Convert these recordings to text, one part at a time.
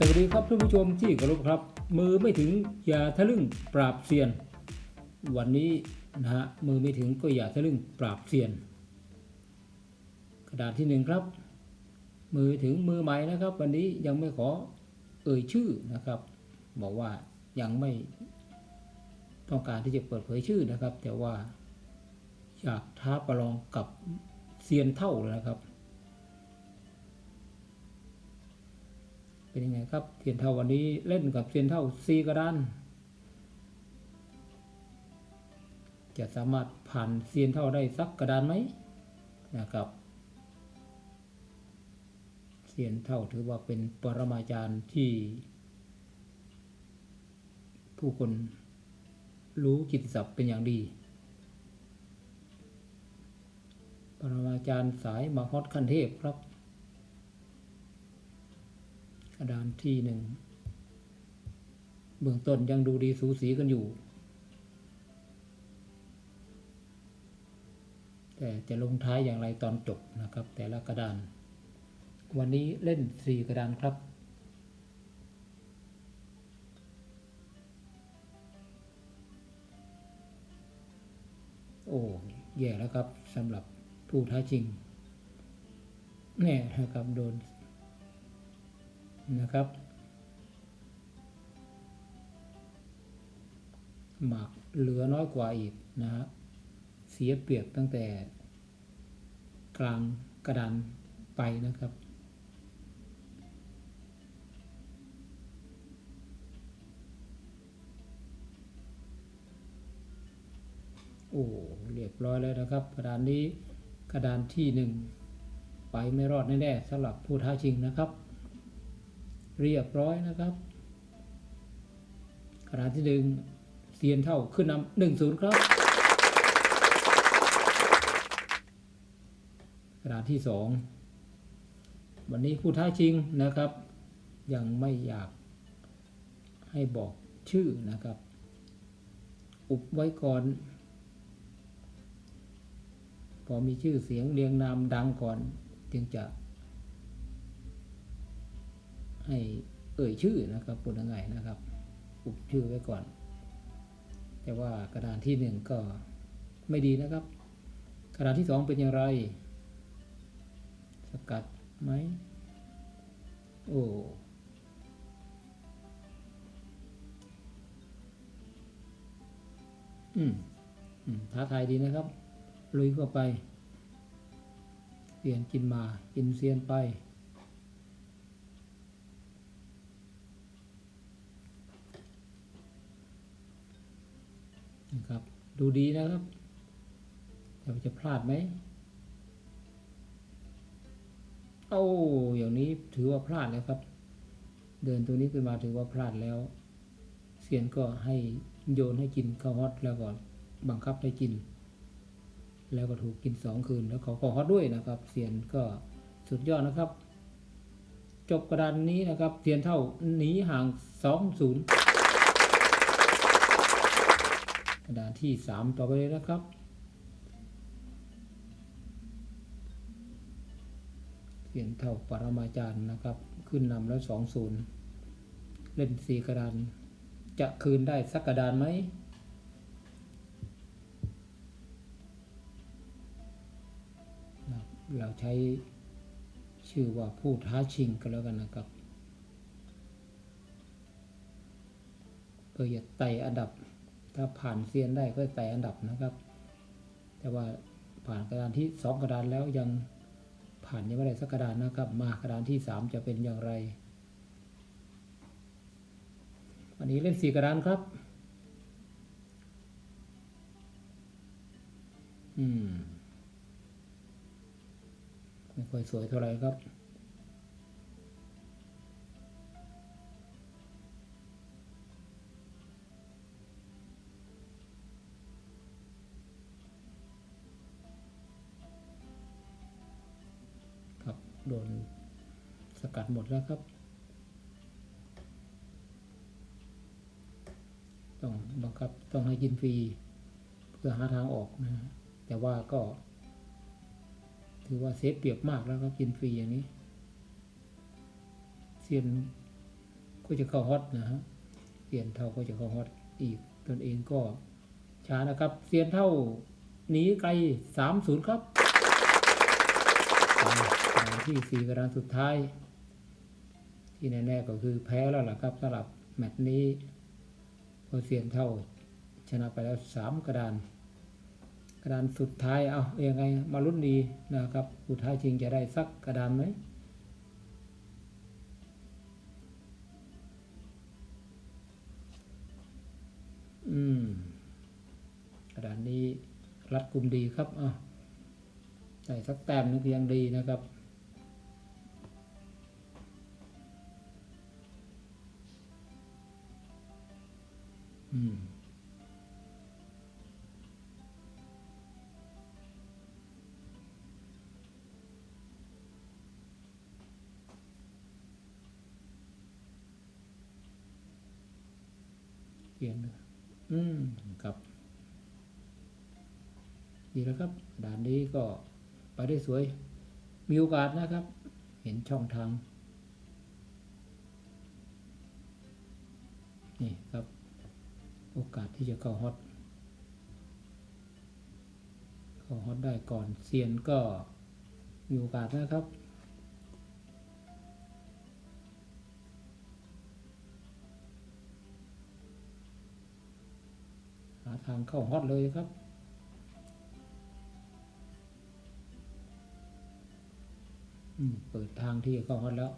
สวัสดีครับท่านผู้ชมที่เคารพครับ มือไม่ถึงอย่าทะลึ่งปราบเซียน วันนี้นะฮะมือไม่ถึงก็อย่าทะลึ่งปราบเซียน กระดาษที่หนึ่งครับ มือถึงมือใหม่นะครับ วันนี้ยังไม่ขอเอ่ยชื่อนะครับ บอกว่ายังไม่ต้องการที่จะเปิดเผยชื่อนะครับ แต่ว่าอยากท้าประลองกับเซียนเท่าเลยนะครับ เป็นยังไงครับเซียนเท่าวันนี้เล่นกับเซียนเท่าซีกระดานจะสามารถผ่านเซียนเท่าได้สักกระดานไหมนะครับเซียนเท่าถือว่าเป็นปรมาจารย์ที่ ผู้คนรู้กิตติศัพท์เป็นอย่างดี ปรมาจารย์สายมาฮอตขั้นเทพครับ กระดานที่หนึ่ง เบื้องต้นยังดูดีสูสีกันอยู่ แต่จะลงท้ายอย่างไรตอนจบนะครับ แต่ละกระดาน วันนี้เล่นสี่กระดานครับโอ้แย่แล้วครับสำหรับผู้ท้าชิงแน่นะครับโดน นะครับ หมากเหลือน้อยกว่าอีกนะฮะเสียเปรียบตั้งแต่ กลางกระดานไปนะครับโอ้เรียบร้อยแล้วนะครับ กระดานนี้กระดานที่หนึ่งไปไม่รอดแน่ๆสำหรับผู้ท้าชิงนะครับ เรียบร้อยนะครับกระดที่หนึ่งเซียนเท่าขึ้นนำหนึ่งศูนย์ครับกระดที่สองวันนี้ผู้ท้าชิงนะครับ ยังไม่อยากให้บอกชื่อนะครับ อุบไว้ก่อน พอมีชื่อเสียงเรียงนามดังก่อน จึงจะ ให้เอ่ยชื่อนะครับพูดยังไงนะครับอุบชื่อไว้ก่อน แต่ว่ากระดานที่หนึ่งก็ไม่ดีนะครับ กระดานที่สองเป็นอย่างไร สกัดไหมโอ้อืมอืมท้าทายดีนะครับ ลุยเข้าไปเซียนกินมา กินเซียนไป นะครับ ดูดีนะครับ แต่ว่าจะพลาดไหมโอ้อย่างนี้ถือว่าพลาดแล้วครับ เดินตัวนี้ขึ้นมาถือว่าพลาดแล้วเซียนก็ให้โยนให้กินข้าวฮอตแล้วก็บังคับให้กิน แล้วก็ถูกกินสองคืนแล้วเขาก็ฮอตด้วยนะครับเซียนก็สุดยอดนะครับ จบกระดานนี้นะครับเซียนเท่าหนีห่างสองศูนย์ ก ระดานที่สามต่อไปเลยนะครับเขียนเท่าปรมาจารย์นะครับ ขึ้นนำแล้วสองศูนย์เล่นสี่กระดาน จะคืนได้สักกระดานไหมเราใช้ชื่อว่าผู้ท้าชิงกันแล้วกันนะครับเพื่อจะไต่อันดับ ถ้าผ่านเซียนได้ก็ไต่อันดับนะครับ แต่ว่าผ่านกระดานที่สองกระดานแล้วยังผ่านยังไม่ได้สักกระดานนะครับ มากระดานที่สามจะเป็นอย่างไร วันนี้เล่นสี่กระดานครับ อืมไม่ค่อยสวยเท่าไหร่ครับ หมดแล้วครับ ต้องบังคับต้องให้กินฟรี เพื่อหาทางออกนะฮะแต่ว่าก็ ถือว่าเซฟเปรียบมากแล้วครับกินฟรีอย่างนี้เซียนก็จะเข้าฮอตนะฮะเซียนเท่าก็จะเข้าฮอตอีกตนเองก็ช้านะครับเซียนเท่าหนีไกลสามศูนย์ครับที่สี่กระดานสุดท้าย ที่แน่ๆก็คือแพ้แล้วล่ะครับสำหรับแมตช์นี้พอเซียนเท่าชนะไปแล้วสามกระดาน กระดานสุดท้ายเอาเยังไงมาลุ้นดีนะครับสุดท้ายจริงจะได้สักกระดานไหมอืมกระดานนี้รัดกลุ่มดีครับอะใส่สักแต้มนึงยังดีนะครับ เขียนด้วยอืมครับ ดีแล้วครับ ด่านนี้ก็ไปได้สวย มีโอกาสนะครับ เห็นช่องทาง นี่ครับ โอกาสที่จะเข้าฮอตเข้าฮอตได้ก่อนเซียนก็มีโอกาสนะครับหาทางเข้าฮอตเลยครับอืมเปิดทางที่จะเข้าฮอตแล้ว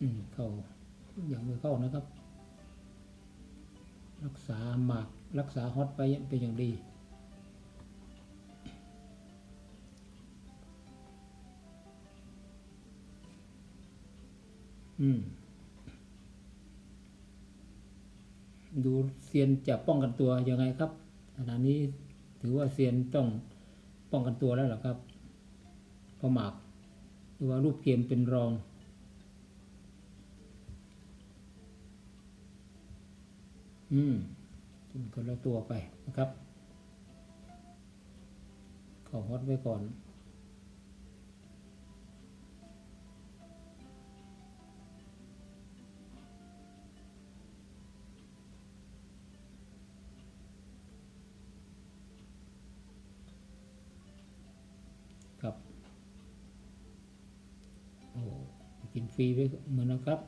อืมเข้าอย่างไม่เข้านะครับ รักษาหมากรักษาฮอตไปเป็นอย่างดีอืมดูเซียนจะป้องกันตัวยังไงครับขณะนี้ถือว่าเซียนต้องป้องกันตัวแล้วหรอครับเพราะหมากหรือว่ารูปเกมเป็นรอง อืมกินคนละตัวไปนะครับข้าฮอตไว้ก่อนครับโอ้กินฟรีไปเหมือนนะครับ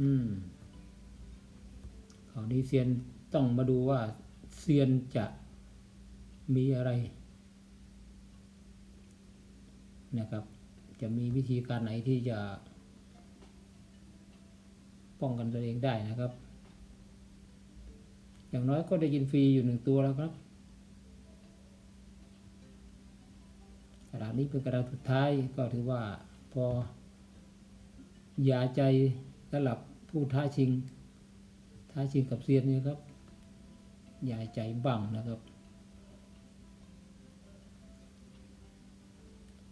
อืมคราวนี้เซียนต้องมาดูว่าเซียนจะมีอะไร นะครับ จะมีวิธีการไหนที่จะ ป้องกันตัวเองได้นะครับ อย่างน้อยก็ได้กินฟรีอยู่หนึ่งตัวแล้วครับกระดาษนี้เป็นกระดาษสุดท้ายก็ถือว่าพอยาใจ สำหรับผู้ท้าชิง ท้าชิงกับเซียนนี่ครับยาใจบังนะครับ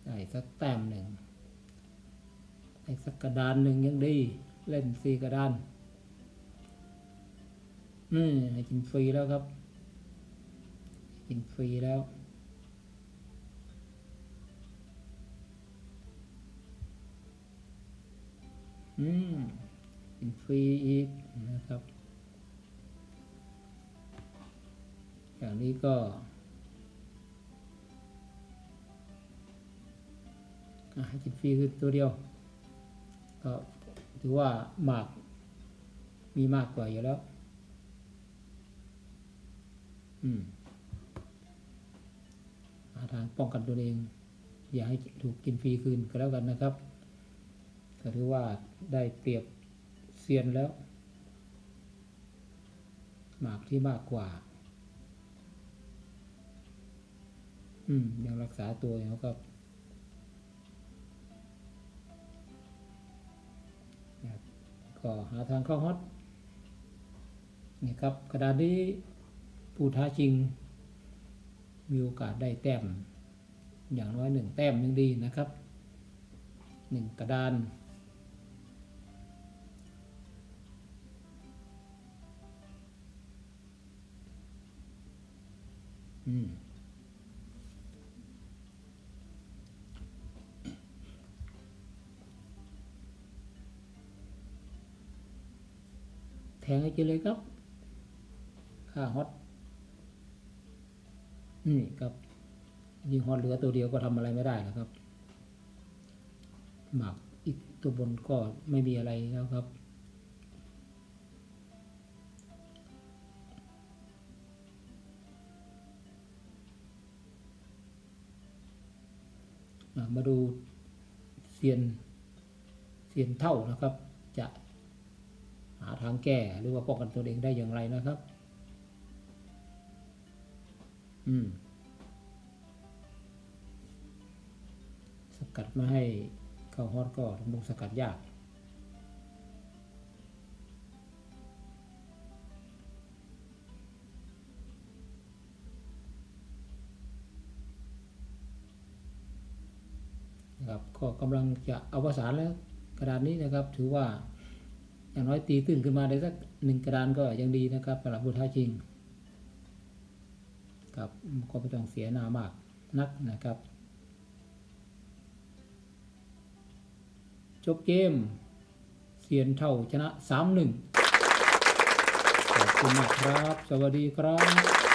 ได้สักแต้มหนึ่งได้สักกระดานหนึ่งยังดี เล่นสี่กระดาน อืมให้กินฟรีแล้วครับ กินฟรีแล้วอื กินฟรีอีกนะครับ อย่างนี้ก็ให้กินฟรีคือตัวเดียว ก็ถือว่าหมากมีมากกว่าอยู่แล้ว อืมหาทางป้องกันตัวเอง อย่าให้ถูกกินฟรีคืนก็แล้วกันนะครับ ก็ถือว่าได้เปรียบ ซียนแล้ว หมากที่มากกว่า อืม ยังรักษาตัวอยู่ครับก็หาทางเข้าฮอตนี่ครับกระดานนี้ผู้ท้าชิง มีโอกาสได้แต้ม อย่างน้อยหนึ่งแต้มยังดีนะครับหนึ่งกระดาน แทงให้กินเลยครับ ค่าฮอตนี่ครับยิงฮอตเหลือตัวเดียวก็ทำอะไรไม่ได้นะครับ หมักอีกตัวบนก็ไม่มีอะไรแล้วครับ มาดูเซียนเซียนเท่านะครับ จะหาทางแก้หรือว่าป้องกันตัวเองได้อย่างไรนะครับ อืม สกัดมาให้เข้าฮอตก็ทำลงสกัดยาก ก็กำลังจะอวสานแล้วกระดานนี้นะครับ ถือว่าอย่างน้อยตีตื้นขึ้นมาได้สักหนึ่งกระดานก็ยังดีนะครับสำหรับผู้ท้าชิงครับก็ไม่ต้องเสียหน้ามากนักนะครับ จบเกมเสียนเท่าชนะ 3-1 ขอบคุณมากครับ สวัสดีครับ